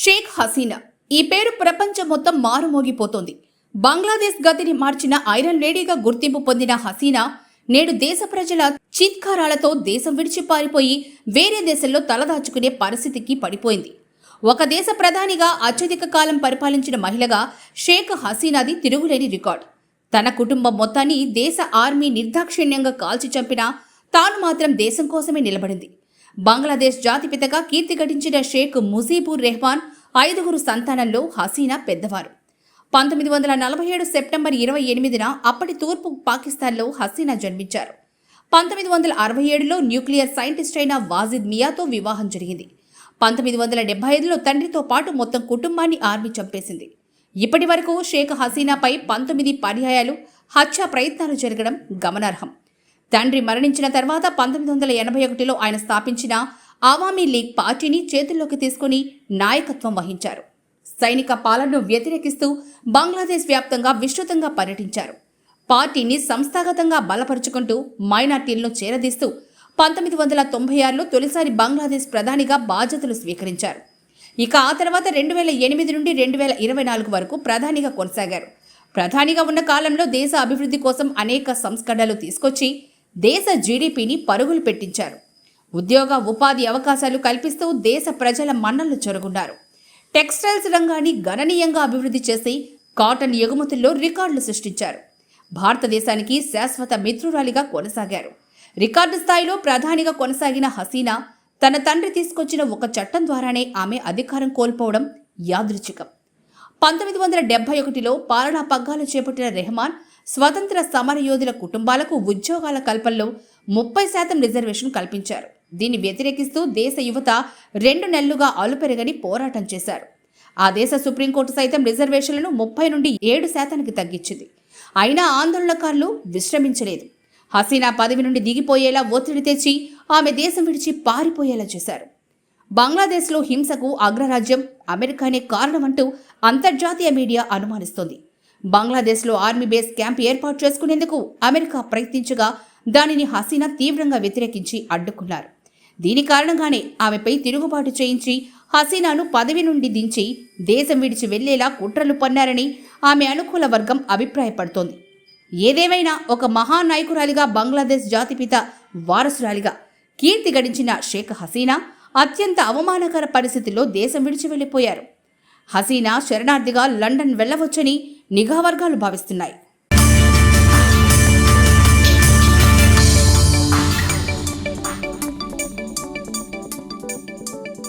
షేక్ హసీనా. ఈ పేరు ప్రపంచం మొత్తం మారుమోగిపోతోంది. బంగ్లాదేశ్ గతిని మార్చిన ఐరన్ లేడీగా గుర్తింపు పొందిన హసీనా నేడు దేశ ప్రజల చిత్కారాలతో దేశం విడిచి పారిపోయి వేరే దేశంలో తలదాచుకునే పరిస్థితికి పడిపోయింది. ఒక దేశ ప్రధానిగా అత్యధిక కాలం పరిపాలించిన మహిళగా షేక్ హసీనాది తిరుగులేని రికార్డ్. తన కుటుంబం మొత్తాన్ని దేశ ఆర్మీ నిర్దాక్షిణ్యంగా కాల్చి చంపినా తాను మాత్రం దేశం కోసమే నిలబడింది. బంగ్లాదేశ్ జాతిపితగా కీర్తి గడించిన షేక్ ముజీబుర్ రెహమాన్ ఐదుగురు సంతానంలో హసీనా పెద్దవారు. పంతొమ్మిది వందల నలభై ఏడు సెప్టెంబర్ ఇరవై ఎనిమిదిన అప్పటి తూర్పు పాకిస్తాన్లో హసీనా జన్మించారు. పంతొమ్మిది వందల అరవై ఏడులో న్యూక్లియర్ సైంటిస్ట్ అయిన వాజిద్ మియాతో వివాహం జరిగింది. పంతొమ్మిది వందల డెబ్బై ఐదులో తండ్రితో పాటు మొత్తం కుటుంబాన్ని ఆర్మీ చంపేసింది. ఇప్పటి వరకు షేక్ హసీనాపై పంతొమ్మిది పర్యాయాలు హత్యా ప్రయత్నాలు జరగడం గమనార్హం. తండ్రి మరణించిన తర్వాత పంతొమ్మిది వందల ఎనభై ఒకటిలో ఆయన స్థాపించిన అవామీ లీగ్ పార్టీని చేతుల్లోకి తీసుకుని నాయకత్వం వహించారు. సైనిక పాలనను వ్యతిరేకిస్తూ బంగ్లాదేశ్ వ్యాప్తంగా విస్తృతంగా పర్యటించారు. పార్టీని సంస్థాగతంగా బలపరుచుకుంటూ మైనార్టీలను చేరదీస్తూ పంతొమ్మిది వందల తొంభై ఆరులో తొలిసారి బంగ్లాదేశ్ ప్రధానిగా బాధ్యతలు స్వీకరించారు. ఇక ఆ తర్వాత రెండు వేల ఎనిమిది నుండి రెండు వేల ఇరవై నాలుగు వరకు ప్రధానిగా కొనసాగారు. ప్రధానిగా ఉన్న కాలంలో దేశ అభివృద్ధి కోసం అనేక సంస్కరణలు తీసుకొచ్చి దేశ జీడీపీని పరుగులు పెట్టించారు. ఉద్యోగ ఉపాధి అవకాశాలు కల్పిస్తూ దేశ ప్రజల మన్నలు చొరుగున్నారు. టెక్స్టైల్స్ రంగాన్ని గణనీయంగా అభివృద్ధి చేసి కాటన్ ఎగుమతుల్లో రికార్డులు సృష్టించారు. భారతదేశానికి శాశ్వత మిత్రురాలిగా కొనసాగారు. రికార్డు స్థాయిలో ప్రధానిగా కొనసాగిన హసీనా తన తండ్రి తీసుకొచ్చిన ఒక చట్టం ద్వారానే ఆమె అధికారం కోల్పోవడం యాదృచ్ఛికం. పంతొమ్మిది వందల డెబ్బై ఒకటిలో పాలనా పగ్గాలు చేపట్టిన రెహమాన్ స్వతంత్ర సమరయోధుల కుటుంబాలకు ఉద్యోగాల కల్పనలో ముప్పై శాతం రిజర్వేషన్ కల్పించారు. దీన్ని వ్యతిరేకిస్తూ దేశ యువత రెండు నెలలుగా అలుపెరగని పోరాటం చేశారు. ఆ దేశ సుప్రీంకోర్టు సైతం రిజర్వేషన్లను ముప్పై నుండి ఏడు శాతానికి తగ్గించింది. అయినా ఆందోళనకారులు విశ్రమించలేదు. హసీనా పదవి నుండి దిగిపోయేలా ఒత్తిడి తెచ్చి ఆమె దేశం విడిచి పారిపోయేలా చేశారు. బంగ్లాదేశ్లో హింసకు అగ్రరాజ్యం అమెరికానే కారణమంటూ అంతర్జాతీయ మీడియా అనుమానిస్తోంది. బంగ్లాదేశ్లో ఆర్మీ బేస్ క్యాంప్ ఏర్పాటు చేసుకునేందుకు అమెరికా ప్రయత్నించగా దానిని హసీనా తీవ్రంగా వ్యతిరేకించి అడ్డుకున్నారు. దీని కారణంగానే ఆమెపై తిరుగుబాటు చేయించి హసీనాను పదవి నుండి దించి దేశం విడిచి వెళ్ళేలా కుట్రలు పన్నారని ఆమె అనుకూల వర్గం అభిప్రాయపడుతోంది. ఏదేమైనా ఒక మహానాయకురాలిగా బంగ్లాదేశ్ జాతిపిత వారసురాలిగా కీర్తి గడించిన షేక్ హసీనా అత్యంత అవమానకర పరిస్థితుల్లో దేశం విడిచి వెళ్ళిపోయారు హసీనా శరణార్థిగా లండన్ వెళ్ళవచ్చని నిఘా వర్గాలు భావిస్తున్నాయి.